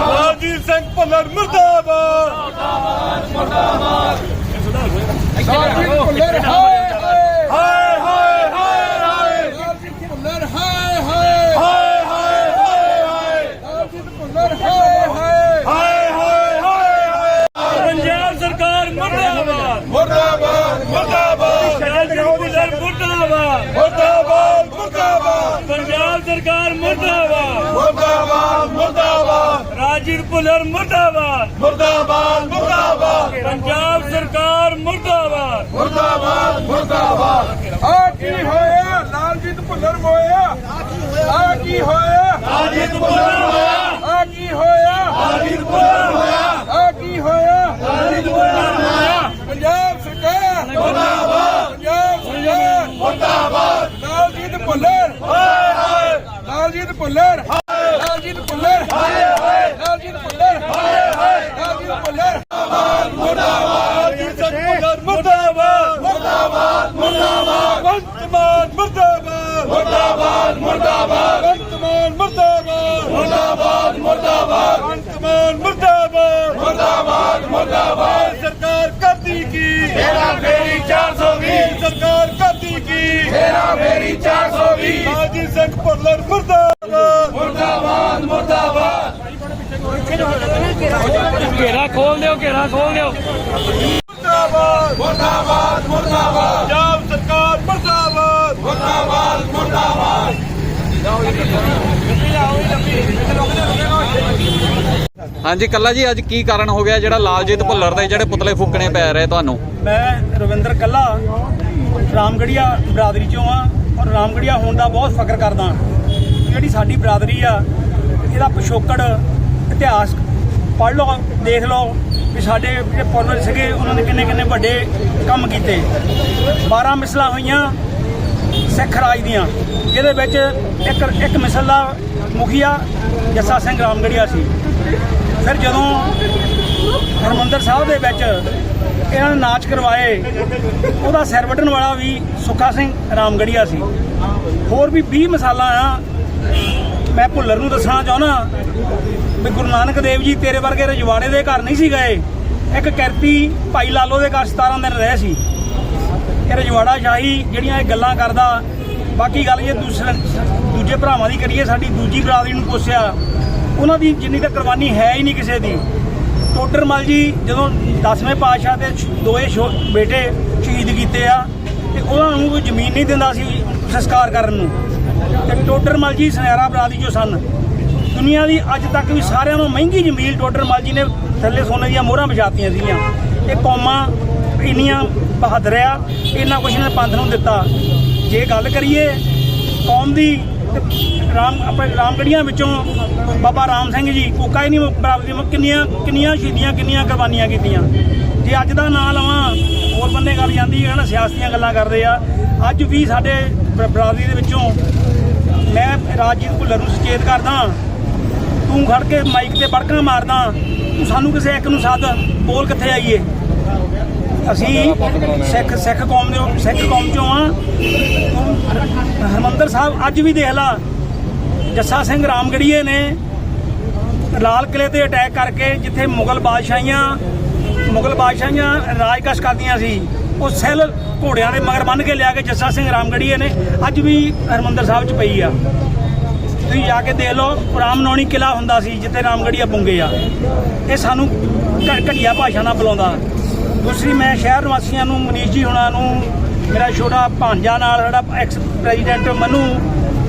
ਰਾਜੀਵ ਸਿੰਘ ਭੁੱਲਰ ਮੁਰਦਾਬਾਦ। ਰਾਜੀਵ ਭੁੱਲਰ ਹਾਏ ਹਾਏ ਹਾਏ ਹਾਏ ਹਾਏ ਹਾਏ ਰਾਜੀਵ ਭੁੱਲਰ ਹਾਏ ਹਾਏ ਹਾਏ ਹਾਏ ਹਾਏ ਹਾਏ ਰਾਜੀਵ ਭੁੱਲਰ ਹਾਏ ਹਾਏ ਹਾਏ ਹਾਏ ਹਾਏ ਹਾਏ ਪੰਜਾਬ ਸਰਕਾਰ ਮੁਰਦਾਬਾਦ ਮੁਰਦਾਬਾਦ ਮੁਰਦਾਬਾਦ ਰਾਜੀਵ ਭੁੱਲਰ ਮੁਰਦਾਬਾਦ ਮੁਰਦਾਬਾਦ ਮੁਰਦਾਬਾਦ ਪੰਜਾਬ ਸਰਕਾਰ ਮੁਰਦਾਬਾਦ ਮੁਰਦਾਬਾਦ ਮੁਰਦਾਬਾਦ ਰਾਜੀਵ ਭੁੱਲਰ ਮੁਰਦਾਬਾਦ। ਮੁਰਦਾਬਾਦ ਮੁਰਦਾਬਾਦ। ਪੰਜਾਬ ਸਰਕਾਰ ਮੁਰਦਾਬਾਦ। ਮੁਰਦਾਬਾਦ ਮੁਰਦਾਬਾਦ। ਆ ਕੀ ਹੋਇਆ? ਲਾਲਜੀਤ ਭੁੱਲਰ ਹੋਇਆ ਆ ਕੀ ਹੋਇਆ? ਰਾਜੀਵ ਭੁੱਲਰ ਹੋਇਆ ਆ ਕੀ ਹੋਇਆ? ਰਾਜੀਵ ਭੁੱਲਰ ਹੋਇਆ ਆ ਕੀ ਹੋਇਆ? ਰਾਜੀਵ ਭੁੱਲਰ ਹੋਇਆ ਪੰਜਾਬ ਸਰਕਾਰ। ਮੁਰਦਾਬਾਦ। ਪੰਜਾਬ ਸਰਕਾਰ। ਮੁਰਦਾਬਾਦ। ਲਾਲਜੀਤ ਭੁੱਲਰ। ਹਾਏ ਹਾਏ। ਲਾਲਜੀਤ ਭੁੱਲਰ ਲਾਲਜੀਤ ਭੁੱਲਰ ਲਾਲਜੀਤ ਭੁੱਲਰ ਲਾਲਜੀਤ ਭੁੱਲਰ ਰਾਜੀਵ ਸਿੰਘ ਭੁੱਲਰ ਮੁਰਦਾਬਾਦ ਮੁਰਦਾਬਾਦ ਮੁਰਦਾਬਾਦ ਵੰਤਮਾਨ ਮੁਰਦਾਬਾਦ ਮੁਰਦਾਬਾਦ ਮੁਰਦਾਬਾਦ ਵੰਤਮਾਨ ਮੁਰਦਾਬਾਦ ਮੁਰਦਾਬਾਦ ਮੁਰਦਾਬਾਦ ਵੰਤਮਾਨ ਮੁਰਦਾਬਾਦ ਮੁਰਦਾਬਾਦ ਮੁਰਦਾਬਾਦ ਸਰਕਾਰ ਕਰਦੀ ਕੀ ਤੇਰਾ ਫੇਰੀ 420 ਸਰਕਾਰ ਕਰਦੀ ਕੀ ਤੇਰਾ ਫੇਰੀ 420 ਭੁੱਲਰ ਮੁਰਦਾਬਾਦ। ਮੁਰਦਾਬਾਦ ਮੁਰਦਾਬਾਦ। ਘੇਰਾ ਖੋਲ ਦਿਓ ਘੇਰਾ ਖੋਲ ਦਿਓ। ਮੁਰਦਾਬਾਦ। ਮੁਰਦਾਬਾਦ ਮੁਰਦਾਬਾਦ। ਪੰਜਾਬ ਸਰਕਾਰ ਮੁਰਦਾਬਾਦ। ਮੁਰਦਾਬਾਦ ਮੁਰਦਾਬਾਦ। ਹਾਂਜੀ ਕੱਲਾ ਜੀ ਅੱਜ ਕੀ ਕਾਰਨ ਹੋ ਗਿਆ ਜਿਹੜਾ ਲਾਲਜੀਤ ਭੁੱਲਰ ਦੇ ਜਿਹੜੇ ਪੁਤਲੇ ਫੂਕਣੇ ਪੈ ਰਹੇ ਤੁਹਾਨੂੰ? ਮੈਂ ਰਵਿੰਦਰ ਕੱਲਾ ਰਾਮਗੜੀਆ ਬਰਾਦਰੀ ਚੋਂ ਆ। ਔਰ ਰਾਮਗੜੀਆ ਹੋਣ ਦਾ ਬਹੁਤ ਫਖਰ ਕਰਦਾ ਜਿਹੜੀ ਸਾਡੀ ਬਰਾਦਰੀ ਆ, ਇਹਦਾ ਪਿਛੋਕੜ, ਇਤਿਹਾਸ ਪੜ੍ਹ ਲਓ, ਦੇਖ ਲਓ ਵੀ ਸਾਡੇ ਜਿਹੜੇ ਪੂਰਵਜ ਸੀਗੇ, ਉਹਨਾਂ ਨੇ ਕਿੰਨੇ ਕਿੰਨੇ ਵੱਡੇ ਕੰਮ ਕੀਤੇ। 12 ਮਿਸਲਾਂ ਹੋਈਆਂ ਸਿੱਖ ਰਾਜ ਦੀਆਂ। ਜਿਹਦੇ ਵਿੱਚ ਇੱਕ ਇੱਕ ਮਿਸਲ ਦਾ ਮੁਖੀਆ ਜੱਸਾ ਸਿੰਘ ਰਾਮਗੜੀਆ ਸੀ। ਫਿਰ ਜਦੋਂ ਹਰਮੰਦਰ ਸਾਹਿਬ ਦੇ ਵਿੱਚ ਇਹਨਾਂ ਨੇ ਨਾਚ ਕਰਵਾਏ, ਉਹਦਾ ਸਿਰ ਵੱਢਣ ਵਾਲਾ ਵੀ ਸੁੱਖਾ ਸਿੰਘ ਰਾਮਗੜੀਆ ਸੀ। ਹੋਰ ਵੀ 20 ਮਿਸਾਲਾਂ ਆ। ਮੈਂ ਭੁੱਲਰ ਨੂੰ ਦੱਸਣਾ ਚਾਹੁੰਦਾ ਵੀ ਗੁਰੂ ਨਾਨਕ ਦੇਵ ਜੀ ਤੇਰੇ ਵਰਗੇ ਰਜਵਾੜੇ ਦੇ ਘਰ ਨਹੀਂ ਸੀ ਗਏ। ਇੱਕ ਕਿਰਤੀ ਭਾਈ ਲਾਲੋ ਦੇ ਘਰ 17 ਦਿਨ ਰਹੇ ਸੀ। ਇਹ ਰਜਵਾੜਾ ਸ਼ਾਹੀ ਜਿਹੜੀਆਂ ਇਹ ਗੱਲਾਂ ਕਰਦਾ, ਬਾਕੀ ਗੱਲ ਜੇ ਦੂਸਰੇ ਦੂਜੇ ਭਰਾਵਾਂ ਦੀ ਕਰੀਏ, ਸਾਡੀ ਦੂਜੀ ਬਰਾਦਰੀ ਨੂੰ ਪੁੱਛਿਆ, ਉਹਨਾਂ ਦੀ ਜਿੰਨੀ ਤਾਂ ਕੁਰਬਾਨੀ ਹੈ ਹੀ ਨਹੀਂ ਕਿਸੇ ਦੀ। ਟੋਡਰਮਲ ਜੀ, ਜਦੋਂ 10ਵੇਂ ਪਾਤਸ਼ਾਹ ਦੇ ਛ- ਦੋਏ ਬੇਟੇ ਸ਼ਹੀਦ ਕੀਤੇ ਆ, ਤੇ ਉਹਨਾਂ ਨੂੰ ਕੋਈ ਜ਼ਮੀਨ ਨਹੀਂ ਦਿੰਦਾ ਸੀ ਸੰਸਕਾਰ ਕਰਨ ਨੂੰ। ਤੇ ਟੋਡਰਮਲ ਜੀ ਸੁਨਹਿਰਾ ਬਰਾਦਰੀ ਜੋ ਸਨ, ਦੁਨੀਆ ਦੀ ਅੱਜ ਤੱਕ ਵੀ ਸਾਰਿਆਂ ਨੂੰ ਮਹਿੰਗੀ ਜ਼ਮੀਨ ਟੋਡਰਮਲ ਜੀ ਨੇ ਥੱਲੇ ਸੋਨੇ ਦੀਆਂ ਮੋਹਰਾਂ ਵਿਛਾਤੀਆਂ ਸੀਗੀਆਂ। ਇਹ ਕੌਮਾਂ ਇੰਨੀਆਂ ਬਹਾਦਰ ਆ ਇੰਨਾ ਕੁਛ ਨੇ ਪੰਥ ਨੂੰ ਦਿੱਤਾ। ਜੇ ਗੱਲ ਕਰੀਏ ਕੌਮ ਦੀ ਰਾਮ ਆਪਣੇ ਰਾਮਗੜੀਆਂ ਵਿੱਚੋਂ ਬਾਬਾ ਰਾਮ ਸਿੰਘ ਜੀ, ਕੋਕਾ ਹੀ ਨਹੀਂ ਬਰਾਬਰ ਦੀ ਕਿੰਨੀਆਂ ਕਿੰਨੀਆਂ ਸ਼ਹੀਦੀਆਂ, ਕਿੰਨੀਆਂ ਕੁਰਬਾਨੀਆਂ ਕੀਤੀਆਂ। ਜੇ ਅੱਜ ਦਾ ਨਾਂ ਲਵਾਂ, ਹੋਰ ਬੰਦੇ ਗੱਲ ਜਾਂਦੀ ਹੈ ਨਾ ਸਿਆਸਤੀਆਂ ਗੱਲਾਂ ਕਰਦੇ ਆ। ਅੱਜ ਵੀ ਸਾਡੇ ਬ- ਬਰਾਦਰੀ ਦੇ ਵਿੱਚੋਂ ਮੈਂ ਰਾਜੀਵ ਭੁੱਲਰ ਨੂੰ ਸੁਚੇਤ ਕਰਦਾ ਤੂੰ ਖੜ ਕੇ ਮਾਈਕ ਤੇ ਬੜਕਾਂ ਮਾਰਦਾ ਤੂੰ ਸਾਨੂੰ ਕਿਸੇ ਇੱਕ ਨੂੰ ਸੱਦ, ਬੋਲ ਕਿੱਥੇ ਆਈਏ? ਅਸੀਂ ਸਿੱਖ ਸਿੱਖ ਕੌਮ ਦੇ ਸਿੱਖ ਕੌਮ ਚੋਂ ਆ। ਹਰਮੰਦਰ ਸਾਹਿਬ ਅੱਜ ਵੀ ਦੇਖ ਲਾ, ਜੱਸਾ ਸਿੰਘ ਰਾਮਗੜੀਏ ਨੇ ਲਾਲ ਕਿਲੇ ਤੇ ਅਟੈਕ ਕਰਕੇ ਜਿੱਥੇ ਮੁਗਲ ਬਾਦਸ਼ਾਹੀਆਂ ਮੁਗਲ ਬਾਦਸ਼ਾਹੀਆਂ ਰਾਜਕਸ਼ ਕਰਦੀਆਂ ਸੀ, ਉਹ ਸੈੱਲ ਘੋੜਿਆਂ ਦੇ ਮਗਰ ਬੰਨ੍ਹ ਕੇ ਲਿਆ ਕੇ ਜੱਸਾ ਸਿੰਘ ਰਾਮਗੜੀਏ ਨੇ ਅੱਜ ਵੀ ਹਰਮੰਦਰ ਸਾਹਿਬ 'ਚ ਪਈ ਆ। ਤੁਸੀਂ ਜਾ ਕੇ ਦੇਖ ਲਓ, ਰਾਮਨੌਣੀ ਕਿਲਾ ਹੁੰਦਾ ਸੀ, ਜਿੱਥੇ ਰਾਮਗੜੀਆ ਪੁੰਗੇ ਆ। ਇਹ ਸਾਨੂੰ ਘ- ਘਟੀਆ ਭਾਸ਼ਾ ਨਾਲ ਬੁਲਾਉਂਦਾ। ਦੂਸਰੀ ਮੈਂ ਸ਼ਹਿਰ ਨਿਵਾਸੀਆਂ ਨੂੰ, ਮਨੀਸ਼ ਜੀ ਹੁਣਾਂ ਨੂੰ, ਮੇਰਾ ਛੋਟਾ ਭਾਂਜਾ ਨਾਲ ਸਾਡਾ ਐਕਸ ਪ੍ਰੈਜ਼ੀਡੈਂਟ ਮਨੂ,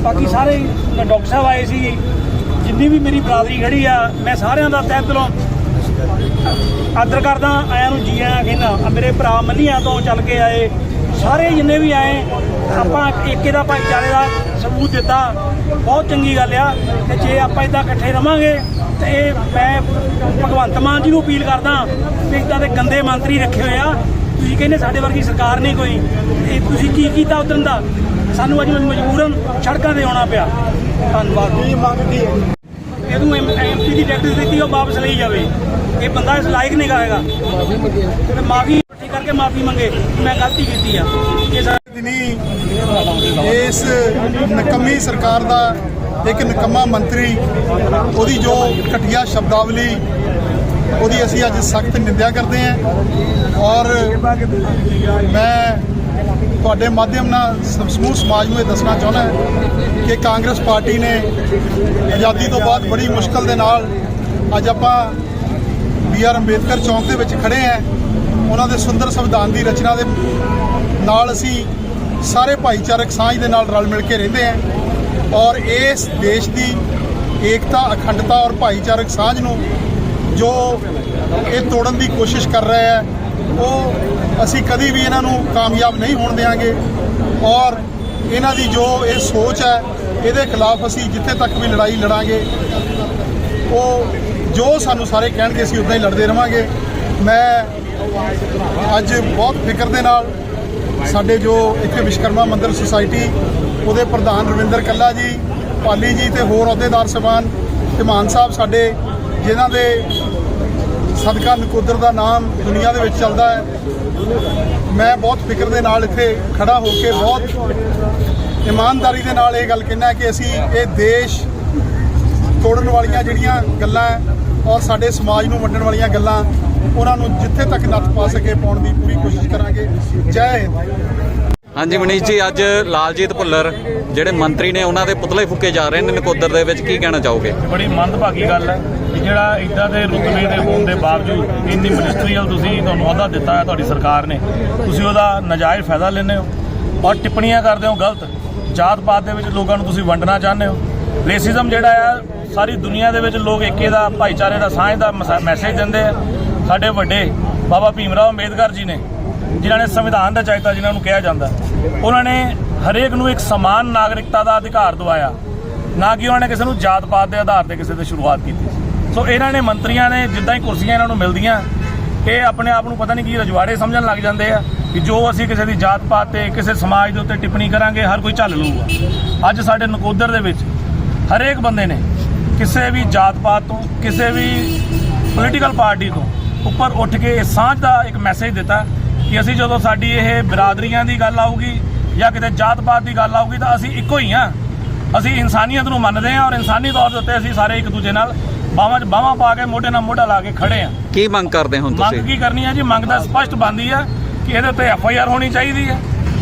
ਬਾਕੀ ਸਾਰੇ ਡਾਕਟਰ ਸਾਹਿਬ ਆਏ ਸੀ, ਜਿੰਨੀ ਵੀ ਮੇਰੀ ਬਰਾਦਰੀ ਖੜੀ ਆ, ਮੈਂ ਸਾਰਿਆਂ ਦਾ ਤਹਿ ਦਿਲੋਂ ਆਦਰ ਕਰਦਾ, ਆਇਆਂ ਨੂੰ ਜੀ ਆਇਆਂ ਕਹਿੰਦਾ, ਆ ਮੇਰੇ ਭਰਾ ਮੰਨੀਆਂ ਤੋਂ ਚੱਲ ਕੇ ਆਏ, ਸਾਰੇ ਜਿੰਨੇ ਵੀ ਆਏ, ਆਪਾਂ ਏਕੇ ਦਾ ਭਾਈਚਾਰੇ ਦਾ ਸਬੂਤ ਦਿੱਤਾ। ਬਹੁਤ ਚੰਗੀ ਗੱਲ ਆ ਤੇ ਜੇ ਆਪਾਂ ਇਦਾਂ ਇਕੱਠੇ ਰਵਾਂਗੇ ਤੇ ਇਹ ਮੈਂ ਭਗਵੰਤ ਮਾਨ ਜੀ ਨੂੰ ਅਪੀਲ ਕਰਦਾ ਵੀ ਇਦਾਂ ਦੇ ਗੰਦੇ ਮੰਤਰੀ ਰੱਖੇ ਹੋਏ ਆ। ਤੁਸੀਂ ਕਹਿੰਦੇ ਸਾਡੇ ਵਰਗੀ ਸਰਕਾਰ ਨਹੀਂ ਕੋਈ। ਇਹ ਤੁਸੀਂ ਕੀ ਕੀਤਾ ਉਦੋਂ ਦਾ? ਸਾਨੂੰ ਅੱਜ ਮਜਬੂਰਨ ਸੜਕਾਂ ਤੇ ਆਉਣਾ ਪਿਆ। ਧੰਨਵਾਦ। ਕੀ ਮੰਗਦੀ ਹੈ? ਇਹਨੂੰ ਐਮਪੀ ਦੀ ਟਿਕਟ ਦਿੱਤੀ ਉਹ ਵਾਪਸ ਲਈ ਜਾਵੇ। ਇਹ ਬੰਦਾ ਇਸ ਲਾਇਕ ਨਹੀਂ ਗਾਏਗਾ ਤੇ ਮਾਫੀ ਕਰਕੇ ਮਾਫੀ ਮੰਗੇ। ਕਿ ਮੈਂ ਗਲਤੀ ਕੀਤੀ ਆ। ਇਹ ਦਿਨੀ ਇਸ ਨਕਮੀ ਸਰਕਾਰ ਦਾ ਇੱਕ ਨਿਕੰਮਾ ਮੰਤਰੀ, ਉਹਦੀ ਜੋ ਘਟੀਆ ਸ਼ਬਦਾਵਲੀ, ਉਹਦੀ ਅਸੀਂ ਅੱਜ ਸਖਤ ਨਿੰਦਿਆ ਕਰਦੇ ਹਾਂ। ਔਰ ਮੈਂ ਤੁਹਾਡੇ ਮਾਧਿਅਮ ਨਾਲ ਸਮੂਹ ਸਮਾਜ ਨੂੰ ਇਹ ਦੱਸਣਾ ਚਾਹੁੰਦਾ ਕਿ ਕਾਂਗਰਸ ਪਾਰਟੀ ਨੇ ਆਜ਼ਾਦੀ ਤੋਂ ਬਾਅਦ ਬੜੀ ਮੁਸ਼ਕਲ ਦੇ ਨਾਲ ਅੱਜ ਆਪਾਂ ਬੀ ਆਰ ਅੰਬੇਦਕਰ ਚੌਂਕ ਦੇ ਵਿੱਚ ਖੜੇ ਹਾਂ। ਉਹਨਾਂ ਦੇ ਸੁੰਦਰ ਸੰਵਿਧਾਨ ਦੀ ਰਚਨਾ ਦੇ ਨਾਲ ਅਸੀਂ ਸਾਰੇ ਭਾਈਚਾਰਕ ਸਾਂਝ ਦੇ ਨਾਲ ਰਲ ਮਿਲ ਕੇ ਰਹਿੰਦੇ ਹਾਂ ਔਰ ਇਸ ਦੇਸ਼ ਦੀ ਏਕਤਾ, ਅਖੰਡਤਾ ਔਰ ਭਾਈਚਾਰਕ ਸਾਂਝ ਨੂੰ ਜੋ ਇਹ ਤੋੜਨ ਦੀ ਕੋਸ਼ਿਸ਼ ਕਰ ਰਿਹਾ ਹੈ ਉਹ ਅਸੀਂ ਕਦੀ ਵੀ ਇਹਨਾਂ ਨੂੰ ਕਾਮਯਾਬ ਨਹੀਂ ਹੋਣ ਦੇਵਾਂਗੇ ਔਰ ਇਹਨਾਂ ਦੀ ਜੋ ਇਹ ਸੋਚ ਹੈ, ਇਹਦੇ ਖਿਲਾਫ ਅਸੀਂ ਜਿੱਥੇ ਤੱਕ ਵੀ ਲੜਾਈ ਲੜਾਂਗੇ, ਉਹ ਜੋ ਸਾਨੂੰ ਸਾਰੇ ਕਹਿਣਗੇ ਅਸੀਂ ਉਦਾਂ ਹੀ ਲੜਦੇ ਰਵਾਂਗੇ। ਮੈਂ ਅੱਜ ਬਹੁਤ ਫਿਕਰ ਦੇ ਨਾਲ ਸਾਡੇ ਜੋ ਇੱਥੇ ਵਿਸ਼ਕਰਮਾ ਮੰਦਿਰ ਸੁਸਾਇਟੀ, ਉਹਦੇ ਪ੍ਰਧਾਨ ਰਵਿੰਦਰ ਕੱਲਾ ਜੀ, ਪਾਲੀ ਜੀ ਤੇ ਹੋਰ ਅਹੁਦੇਦਾਰ ਸਭਾਨ ਤੇ ਮਾਨ ਸਾਹਿਬ ਸਾਡੇ, ਜਿਨ੍ਹਾਂ ਦੇ ਸਦਕਾ ਨਕੋਦਰ ਦਾ ਨਾਮ ਦੁਨੀਆ ਦੇ ਵਿੱਚ ਚੱਲਦਾ ਹੈ। ਮੈਂ ਬਹੁਤ ਫਿਕਰ ਦੇ ਨਾਲ ਇੱਥੇ ਖੜਾ ਹੋ ਕੇ ਬਹੁਤ ਇਮਾਨਦਾਰੀ ਦੇ ਨਾਲ ਇਹ ਗੱਲ ਕਹਿਣਾ ਕਿ ਅਸੀਂ ਇਹ ਦੇਸ਼ ਤੋੜਨ ਵਾਲੀਆਂ ਜਿਹੜੀਆਂ ਗੱਲਾਂ ਹੈ, ਔਰ ਸਾਡੇ ਸਮਾਜ ਨੂੰ ਵੰਡਣ ਵਾਲੀਆਂ ਗੱਲਾਂ ਉਹਨਾਂ ਨੂੰ ਜਿੱਥੇ ਤੱਕ ਨੱਥ ਪਾ ਸਕੇ ਪਾਉਣ ਦੀ ਪੂਰੀ ਕੋਸ਼ਿਸ਼ ਕਰਾਂਗੇ। ਜੈ ਹਿੰਦ। ਹਾਂਜੀ ਮਨੀਸ਼ ਜੀ ਅੱਜ ਲਾਲਜੀਤ ਭੁੱਲਰ ਜਿਹੜੇ ਮੰਤਰੀ ਨੇ ਉਹਨਾਂ ਦੇ ਪੁਤਲੇ ਫੂਕੇ ਜਾ ਰਹੇ ਨੇ ਨਕੋਦਰ ਦੇ ਵਿੱਚ। ਕੀ ਕਹਿਣਾ ਚਾਹੋਗੇ? ਬੜੀ ਮੰਦਭਾਗੀ ਗੱਲ ਹੈ ਕਿ ਜਿਹੜਾ ਇਦਾਂ ਦੇ ਰੁਤਬੇ ਦੇ ਹੋਣ ਦੇ ਬਾਵਜੂਦ ਇੰਨੀ ਮਿਨਿਸਟਰੀਅਲ ਤੁਸੀਂ ਤੁਹਾਨੂੰ ਅਹੁਦਾ ਦਿੱਤਾ ਹੈ ਤੁਹਾਡੀ ਸਰਕਾਰ ਨੇ ਤੁਸੀਂ ਉਹਦਾ ਨਜਾਇਜ਼ ਫਾਇਦਾ ਲੈਂਦੇ ਹੋ ਔਰ ਟਿੱਪਣੀਆਂ ਕਰਦੇ ਹੋ ਗਲਤ। ਜਾਤ ਪਾਤ ਦੇ ਵਿੱਚ ਲੋਕਾਂ ਨੂੰ ਤੁਸੀਂ ਵੰਡਣਾ ਚਾਹੁੰਦੇ ਹੋ। ਰੇਸਿਜ਼ਮ ਜਿਹੜਾ ਆ ਸਾਰੀ ਦੁਨੀਆ ਦੇ ਵਿੱਚ ਲੋਕ ਏਕੇ ਦਾ ਭਾਈਚਾਰੇ ਦਾ ਸਾਂਝ ਦਾ ਮੈਸੇਜ ਦਿੰਦੇ ਆ। ਸਾਡੇ ਵੱਡੇ ਬਾਬਾ ਭੀਮ ਰਾਓ ਅੰਬੇਦਕਰ ਜੀ ਨੇ, ਜਿਨ੍ਹਾਂ ਨੇ ਸੰਵਿਧਾਨ ਦਾ ਰਚਾਇਤਾ ਜਿਨ੍ਹਾਂ ਨੂੰ ਕਿਹਾ ਜਾਂਦਾ। ਉਹਨਾਂ ਨੇ ਹਰੇਕ ਨੂੰ ਇੱਕ ਸਮਾਨ ਨਾਗਰਿਕਤਾ ਦਾ ਅਧਿਕਾਰ ਦਵਾਇਆ। ਨਾ ਕਿ ਉਹਨਾਂ ਨੇ ਕਿਸੇ ਨੂੰ ਜਾਤ ਪਾਤ ਦੇ ਆਧਾਰ ਤੇ ਕਿਸੇ ਤੇ ਸ਼ੁਰੂਆਤ ਕੀਤੀ ਸੋ। ਇਹਨਾਂ ਨੇ ਮੰਤਰੀਆਂ ਨੇ ਜਿੱਦਾਂ ਹੀ ਕੁਰਸੀਆਂ ਇਹਨਾਂ ਨੂੰ ਮਿਲਦੀਆਂ, ਇਹ ਆਪਣੇ ਆਪ ਨੂੰ ਪਤਾ ਨਹੀਂ ਕੀ ਰਜਵਾੜੇ ਸਮਝਣ ਲੱਗ ਜਾਂਦੇ ਆ ਕਿ ਜੋ ਅਸੀਂ ਕਿਸੇ ਦੀ ਜਾਤ ਪਾਤ ਤੇ, ਕਿਸੇ ਸਮਾਜ ਦੇ ਉੱਤੇ ਟਿੱਪਣੀ ਕਰਾਂਗੇ, ਹਰ ਕੋਈ ਝੱਲ ਲਊਗਾ। ਅੱਜ ਸਾਡੇ ਨਕੋਦਰ ਦੇ ਵਿੱਚ ਹਰੇਕ ਬੰਦੇ ਨੇ ਕਿਸੇ ਵੀ ਜਾਤ ਪਾਤ ਤੋਂ, ਕਿਸੇ ਵੀ ਪੋਲੀਟੀਕਲ ਪਾਰਟੀ ਤੋਂ ਉੱਪਰ ਉੱਠ ਕੇ ਇਹ ਸਾਂਝ ਦਾ ਇੱਕ ਮੈਸੇਜ ਦਿੱਤਾ ਕਿ ਅਸੀਂ ਜਦੋਂ ਸਾਡੀ ਇਹ ਬਰਾਦਰੀਆਂ ਦੀ ਗੱਲ ਆਊਗੀ ਜਾਂ ਕਿਤੇ ਜਾਤ ਪਾਤ ਦੀ ਗੱਲ ਆਊਗੀ ਤਾਂ ਅਸੀਂ ਇੱਕੋ ਹੀ ਹਾਂ। ਅਸੀਂ ਇਨਸਾਨੀਅਤ ਨੂੰ ਮੰਨਦੇ ਹਾਂ ਔਰ ਇਨਸਾਨੀ ਤੌਰ ਦੇ ਉੱਤੇ ਅਸੀਂ ਸਾਰੇ ਇੱਕ ਦੂਜੇ ਨਾਲ ਬਾਹਾਂ 'ਚ ਬਾਹਾਂ ਪਾ ਕੇ ਮੋਢੇ ਨਾਲ ਮੋਢਾ ਲਾ ਕੇ ਖੜੇ ਹਾਂ। ਕੀ ਮੰਗ ਕਰਦੇ ਹੁਣ ਮੰਗ ਤੁਸੀਂ? ਕੀ ਕਰਨੀ ਹੈ ਜੀ? ਮੰਗ ਦਾ ਸਪਸ਼ਟ ਬੰਦੀ ਹੈ ਕਿ ਇਹਦੇ ਉੱਤੇ ਐਫ ਆਈ ਆਰ ਹੋਣੀ ਚਾਹੀਦੀ ਹੈ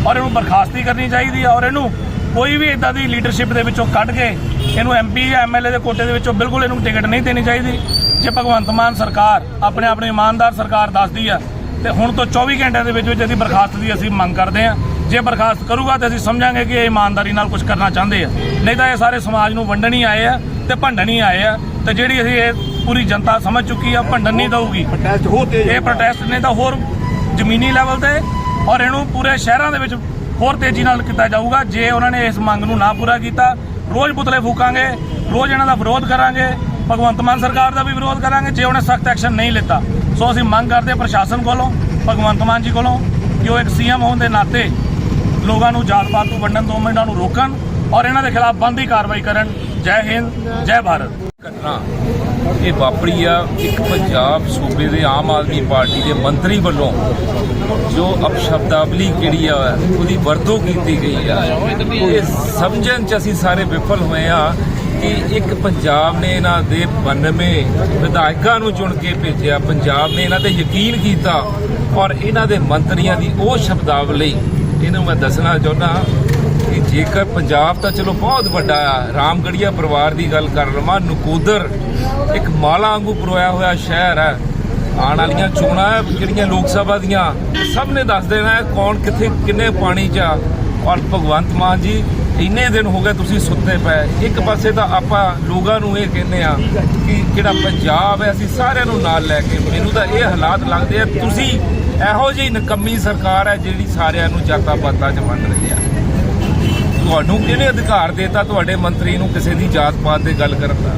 ਔਰ ਇਹਨੂੰ ਬਰਖਾਸਤੀ ਕਰਨੀ ਚਾਹੀਦੀ ਹੈ ਔਰ ਇਹਨੂੰ ਕੋਈ ਵੀ ਇਦਾਂ ਦੀ ਲੀਡਰਸ਼ਿਪ ਦੇ ਵਿੱਚੋਂ ਕੱਢ ਕੇ ਇਹਨੂੰ ਐਮਪੀ ਜਾਂ ਐਮਐਲਏ ਦੇ ਕੋਟੇ ਦੇ ਵਿੱਚੋਂ ਬਿਲਕੁਲ ਇਹਨੂੰ ਟਿਕਟ ਨਹੀਂ ਦੇਣੀ ਚਾਹੀਦੀ। ਜੇ ਭਗਵੰਤ ਮਾਨ ਸਰਕਾਰ ਆਪਣੇ ਆਪਣੇ ਇਮਾਨਦਾਰ ਸਰਕਾਰ ਦੱਸਦੀ ਆ ਤੇ ਹੁਣ ਤੋਂ 24 ਘੰਟਿਆਂ ਦੇ ਵਿੱਚ ਵਿੱਚ ਇਹਦੀ ਬਰਖਾਸਤ ਦੀ ਅਸੀਂ ਮੰਗ ਕਰਦੇ ਹਾਂ ਜੇ ਬਰਖਾਸਤ ਕਰੂਗਾ ਤੇ ਅਸੀਂ ਸਮਝਾਂਗੇ ਕਿ ਇਹ ਇਮਾਨਦਾਰੀ ਨਾਲ ਕੁਝ ਕਰਨਾ ਚਾਹੁੰਦੇ ਆ। ਨਹੀਂ ਤਾਂ ਇਹ ਸਾਰੇ ਸਮਾਜ ਨੂੰ ਵੰਡਣ ਹੀ ਆਏ ਆ ਤੇ ਭੰਡਣ ਹੀ ਆਏ ਆ। ਤੇ ਜਿਹੜੀ ਅਸੀਂ ਇਹ ਪੂਰੀ ਜਨਤਾ ਸਮਝ ਚੁੱਕੀ ਆ ਭੰਡਣ ਨਹੀਂ ਦਊਗੀ। ਇਹ ਪ੍ਰੋਟੈਸਟ ਨੇ ਤਾਂ ਹੋਰ ਜ਼ਮੀਨੀ ਲੈਵਲ ਤੇ ਔਰ ਇਹਨੂੰ ਪੂਰੇ ਸ਼ਹਿਰਾਂ ਦੇ ਵਿੱਚ ਹੋਰ ਤੇਜ਼ੀ ਨਾਲ ਕੀਤਾ ਜਾਊਗਾ। ਜੇ ਉਹਨਾਂ ਨੇ ਇਸ ਮੰਗ ਨੂੰ ਨਾ ਪੂਰਾ ਕੀਤਾ ਰੋਜ਼ ਪੁਤਲੇ ਫੂਕਾਂਗੇ ਰੋਜ਼ ਇਹਨਾਂ ਦਾ ਵਿਰੋਧ ਕਰਾਂਗੇ ਭਗਵੰਤ ਮਾਨ ਸਰਕਾਰ ਦਾ ਵੀ ਵਿਰੋਧ ਕਰਾਂਗੇ, ਜੇ ਉਹਨੇ ਸਖਤ ਐਕਸ਼ਨ ਨਹੀਂ ਲਿੱਤਾ, ਸੋ ਅਸੀਂ ਮੰਗ ਕਰਦੇ ਪ੍ਰਸ਼ਾਸਨ ਕੋਲੋਂ, ਭਗਵੰਤ ਮਾਨ ਜੀ ਕੋਲੋਂ, ਕਿ ਉਹ ਇੱਕ ਸੀਐਮ ਹੋਣ ਦੇ ਨਾਤੇ ਲੋਕਾਂ ਨੂੰ ਜਾਤ ਪਾਤ ਤੋਂ ਵੰਡਣ ਤੋਂ ਇਹਨਾਂ ਨੂੰ ਰੋਕਣ ਔਰ ਇਹਨਾਂ ਦੇ ਖਿਲਾਫ ਬੰਦੀ ਕਾਰਵਾਈ ਕਰਨ। ਜੈ ਹਿੰਦ, ਜੈ ਭਾਰਤ। ਘਟਨਾ ਇਹ ਵਾਪਰੀ ਆ ਇੱਕ ਪੰਜਾਬ ਸੂਬੇ ਦੇ ਆਮ ਆਦਮੀ ਪਾਰਟੀ ਦੇ ਮੰਤਰੀ ਵੱਲੋਂ, ਜੋ ਅਪਸ਼ਬਦਾਵਲੀ ਕਿਹੜੀ ਆ, ਉਹਦੀ ਵਰਤੋਂ ਕੀਤੀ ਗਈ ਆ। ਇਹ ਸਮਝਣ ਚ ਅਸੀਂ ਸਾਰੇ ਵਿਫਲ ਹੋਏ ਆ ਕਿ ਇੱਕ ਪੰਜਾਬ ਨੇ ਇਹਨਾਂ ਦੇ 92 ਵਿਧਾਇਕਾਂ ਨੂੰ ਚੁਣ ਕੇ ਭੇਜਿਆ, ਪੰਜਾਬ ਨੇ ਇਹਨਾਂ ਤੇ ਯਕੀਨ ਕੀਤਾ ਔਰ ਇਹਨਾਂ ਦੇ ਮੰਤਰੀਆਂ ਦੀ ਉਹ ਸ਼ਬਦਾਵਲੀ। ਇਹਨੂੰ ਮੈਂ ਦੱਸਣਾ ਚਾਹੁੰਦਾ ਕਿ ਜੇਕਰ ਪੰਜਾਬ ਤਾਂ ਚਲੋ ਬਹੁਤ ਵੱਡਾ ਆ ਰਾਮਗੜੀਆ ਪਰਿਵਾਰ ਦੀ ਗੱਲ ਕਰ ਲਵਾਂ, ਨਕੋਦਰ ਇੱਕ ਮਾਲਾ ਵਾਂਗੂ ਪਰੋਇਆ ਹੋਇਆ ਸ਼ਹਿਰ ਹੈ। ਆਉਣ ਵਾਲੀਆਂ ਚੋਣਾਂ ਜਿਹੜੀਆਂ ਲੋਕ ਸਭਾ ਦੀਆਂ ਸਭ ਨੇ ਦੱਸ ਦੇਣਾ ਹੈ ਕੌਣ ਕਿੱਥੇ ਕਿੰਨੇ ਪਾਣੀ 'ਚ ਆ। ਔਰ ਭਗਵੰਤ ਮਾਨ ਜੀ ਇੰਨੇ ਦਿਨ ਹੋ ਗਏ ਤੁਸੀਂ ਸੁੱਤੇ ਪਏ। ਇੱਕ ਪਾਸੇ ਤਾਂ ਆਪਾਂ ਲੋਕਾਂ ਨੂੰ ਇਹ ਕਹਿੰਦੇ ਆ ਕਿ ਜਿਹੜਾ ਪੰਜਾਬ ਹੈ, ਅਸੀਂ ਸਾਰਿਆਂ ਨੂੰ ਨਾਲ ਲੈ ਕੇ ਮੈਨੂੰ ਤਾਂ ਇਹ ਹਾਲਾਤ ਲੱਗਦੇ ਆ, ਤੁਸੀਂ ਇਹੋ ਜਿਹੀ ਨਕੰਮੀ ਸਰਕਾਰ ਹੈ ਜਿਹੜੀ ਸਾਰਿਆਂ ਨੂੰ ਜਾਤਾਂ ਪਾਤਾਂ 'ਚ ਵੰਡ ਰਹੀ ਆ ਤੁਹਾਨੂੰ ਕਿਹਨੇ ਅਧਿਕਾਰ ਦੇਤਾ ਤੁਹਾਡੇ ਮੰਤਰੀ ਨੂੰ ਕਿਸੇ ਦੀ ਜਾਤ ਪਾਤ ਦੀ ਗੱਲ ਕਰਨ ਦਾ?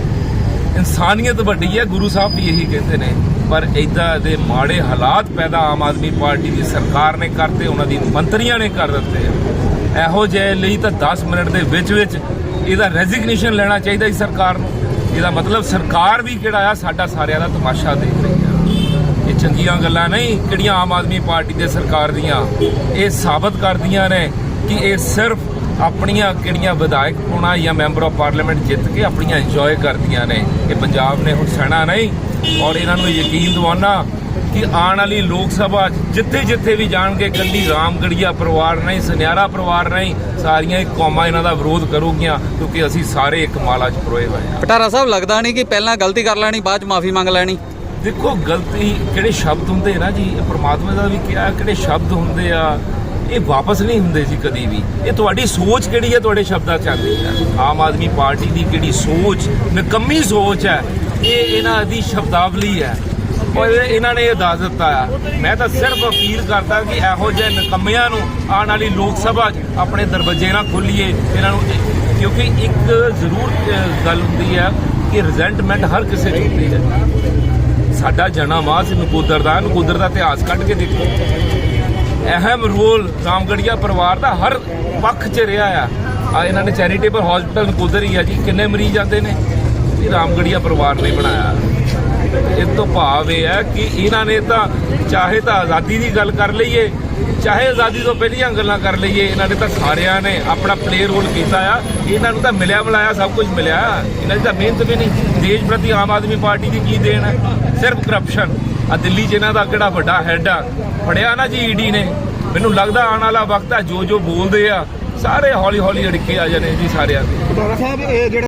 ਇਨਸਾਨੀਅਤ ਵੱਡੀ ਹੈ, ਗੁਰੂ ਸਾਹਿਬ ਵੀ ਇਹੀ ਕਹਿੰਦੇ ਨੇ। ਪਰ ਇਦਾਂ ਦੇ ਮਾੜੇ ਹਾਲਾਤ ਪੈਦਾ ਆਮ ਆਦਮੀ ਪਾਰਟੀ ਦੀ ਸਰਕਾਰ ਨੇ ਕਰਤੇ, ਉਹਨਾਂ ਦੀ ਮੰਤਰੀਆਂ ਨੇ ਕਰ ਦਿੱਤੇ ਆ। ਇਹੋ ਜਿਹੇ ਲਈ ਤਾਂ 10 ਮਿੰਟ ਦੇ ਵਿੱਚ ਵਿੱਚ ਇਹਦਾ ਰੈਜ਼ਿਗਨੇਸ਼ਨ ਲੈਣਾ ਚਾਹੀਦਾ ਸੀ ਸਰਕਾਰ ਨੂੰ। ਇਹਦਾ ਮਤਲਬ ਸਰਕਾਰ ਵੀ ਕਿਹੜਾ ਆ, ਸਾਡਾ ਸਾਰਿਆਂ ਦਾ ਤਮਾਸ਼ਾ ਦੇਖ ਰਹੀ ਆ। ਇਹ ਚੰਗੀਆਂ ਗੱਲਾਂ ਨਹੀਂ, ਕਿਹੜੀਆਂ ਆਮ ਆਦਮੀ ਪਾਰਟੀ ਦੇ ਸਰਕਾਰ ਦੀਆਂ। ਇਹ ਸਾਬਤ ਕਰਦੀਆਂ ਨੇ ਕਿ ਇਹ ਸਿਰਫ ਆਪਣੀਆਂ ਕਿਹੜੀਆਂ ਵਿਧਾਇਕ ਹੋਣਾ ਜਾਂ ਮੈਂਬਰ ਆਫ ਪਾਰਲੀਮੈਂਟ ਜਿੱਤ ਕੇ ਆਪਣੀਆਂ ਇੰਜੋਏ ਕਰਦੀਆਂ ਨੇ। ਇਹ ਪੰਜਾਬ ਨੇ ਹੁਣ ਸਹਿਣਾ ਨਹੀਂ ਔਰ ਇਹਨਾਂ ਨੂੰ ਯਕੀਨ ਦਿਵਾਉਣਾ ਕਿ ਆਉਣ ਵਾਲੀ ਲੋਕ ਸਭਾ ਜਿੱਥੇ ਜਿੱਥੇ ਵੀ ਜਾਣਗੇ ਕੱਲੀ ਰਾਮਗੜੀਆ ਪਰਿਵਾਰ ਨਹੀਂ ਸੁਨਿਆਰਾ ਪਰਿਵਾਰ ਨਹੀਂ ਸਾਰੀਆਂ ਹੀ ਕੌਮਾਂ ਇਹਨਾਂ ਦਾ ਵਿਰੋਧ ਕਰੂਗੀਆਂ ਕਿਉਂਕਿ ਅਸੀਂ ਸਾਰੇ ਇੱਕ ਮਾਲਾ 'ਚ ਪਰੋਏ ਹੋਏ ਹਾਂ। ਪਟਾਰਾ ਸਾਹਿਬ ਲੱਗਦਾ ਨਹੀਂ ਕਿ ਪਹਿਲਾਂ ਗਲਤੀ ਕਰ ਲੈਣੀ ਬਾਅਦ ਚ ਮਾਫੀ ਮੰਗ ਲੈਣੀ? ਦੇਖੋ ਗਲਤੀ ਕਿਹੜੇ ਸ਼ਬਦ ਹੁੰਦੇ ਨਾ ਜੀ? ਪ੍ਰਮਾਤਮਾ ਦਾ ਵੀ ਕਿਹਾ ਕਿਹੜੇ ਸ਼ਬਦ ਹੁੰਦੇ ਆ? ਇਹ ਵਾਪਸ ਨਹੀਂ ਹੁੰਦੇ ਸੀ ਕਦੀ ਵੀ। ਇਹ ਤੁਹਾਡੀ ਸੋਚ ਕਿਹੜੀ ਹੈ ਤੁਹਾਡੇ ਸ਼ਬਦਾਂ ਚ ਆਉਂਦੀ ਹੈ ਆਮ ਆਦਮੀ ਪਾਰਟੀ ਦੀ ਕਿਹੜੀ ਸੋਚ ਨਿਕੰਮੀ ਸੋਚ ਹੈ ਇਹ ਇਹਨਾਂ ਦੀ ਸ਼ਬਦਾਵਲੀ ਹੈ। ਔਰ ਇਹਨਾਂ ਨੇ ਇਹ ਦੱਸ ਦਿੱਤਾ ਆ। ਮੈਂ ਤਾਂ ਸਿਰਫ ਅਪੀਲ ਕਰਦਾ ਕਿ ਇਹੋ ਜਿਹੇ ਨਿਕੰਮਿਆਂ ਨੂੰ ਆਉਣ ਵਾਲੀ ਲੋਕ ਸਭਾ 'ਚ ਆਪਣੇ ਦਰਵਾਜ਼ੇ ਨਾ ਖੋਲੀਏ, ਇਹਨਾਂ ਨੂੰ ਕਿਉਂਕਿ ਇੱਕ ਜ਼ਰੂਰ ਗੱਲ ਹੁੰਦੀ ਹੈ ਕਿ ਰਿਜ਼ੈਂਟਮੈਂਟ ਹਰ ਕਿਸੇ 'ਚ ਹੁੰਦੀ ਹੈ। ਸਾਡਾ ਜਨਮ ਆ ਸੀ ਨਕੋਦਰ ਦਾ ਨਕੋਦਰ ਦਾ ਇਤਿਹਾਸ ਕੱਢ ਕੇ ਦੇਖੋ। ਅਹਿਮ ਰੋਲ ਰਾਮਗੜੀਆ ਪਰਿਵਾਰ ਦਾ ਹਰ ਪੱਖ 'ਚ ਰਿਹਾ ਆ। ਆ ਇਹਨਾਂ ਨੇ ਚੈਰੀਟੇਬਲ ਹਸਪੀਟਲ ਨਕੋਦਰ ਹੀ ਆ ਜੀ। ਕਿੰਨੇ ਮਰੀਜ਼ ਆਉਂਦੇ ਨੇ? ਇਹ ਰਾਮਗੜੀਆ ਪਰਿਵਾਰ ਨੇ ਬਣਾਇਆ। ਇਹ ਤੋਂ ਭਾਵ ਇਹ ਹੈ ਕਿ ਇਹਨਾਂ ਨੇ ਤਾਂ ਚਾਹੇ ਤਾਂ ਆਜ਼ਾਦੀ ਦੀ ਗੱਲ ਕਰ ਲਈਏ, ਚਾਹੇ ਆਜ਼ਾਦੀ ਤੋਂ ਪਹਿਲੀਆਂ ਗੱਲਾਂ ਕਰ ਲਈਏ, ਇਹਨਾਂ ਨੇ ਤਾਂ ਸਾਰਿਆਂ ਨੇ ਆਪਣਾ ਪਲੇ ਰੋਲ ਕੀਤਾ ਆ। ਇਹਨਾਂ ਨੂੰ ਤਾਂ ਮਿਲਿਆ ਮਿਲਾਇਆ ਸਭ ਕੁਝ ਮਿਲਿਆ। ਇਹਨਾਂ ਦੀ ਤਾਂ ਮਿਹਨਤ ਵੀ ਨਹੀਂ। ਦੇਸ਼ ਪ੍ਰਤੀ ਆਮ ਆਦਮੀ ਪਾਰਟੀ ਦੀ ਕੀ ਦੇਣ ਹੈ? ਸਿਰਫ ਕਰਪਸ਼ਨ ਆ ਦਿੱਲੀ 'ਚ ਇਹਨਾਂ ਦਾ ਕਿਹੜਾ ਵੱਡਾ ਹੈੱਡ ਆ? ਫੜਿਆ ਨਾ ਜੀ ਈਡੀ ਨੇ। ਮੈਨੂੰ ਲੱਗਦਾ ਆਉਣ ਵਾਲਾ ਵਕਤ ਆ ਜੋ ਜੋ ਬੋਲਦੇ ਆ, ਸਾਰੇ ਹੌਲੀ ਹੌਲੀ ਅੜਕੇ ਆ ਜਾਣੇ ਜੀ ਸਾਰਿਆਂ ਦੇ। ਸਾਹਿਬ, ਇਹ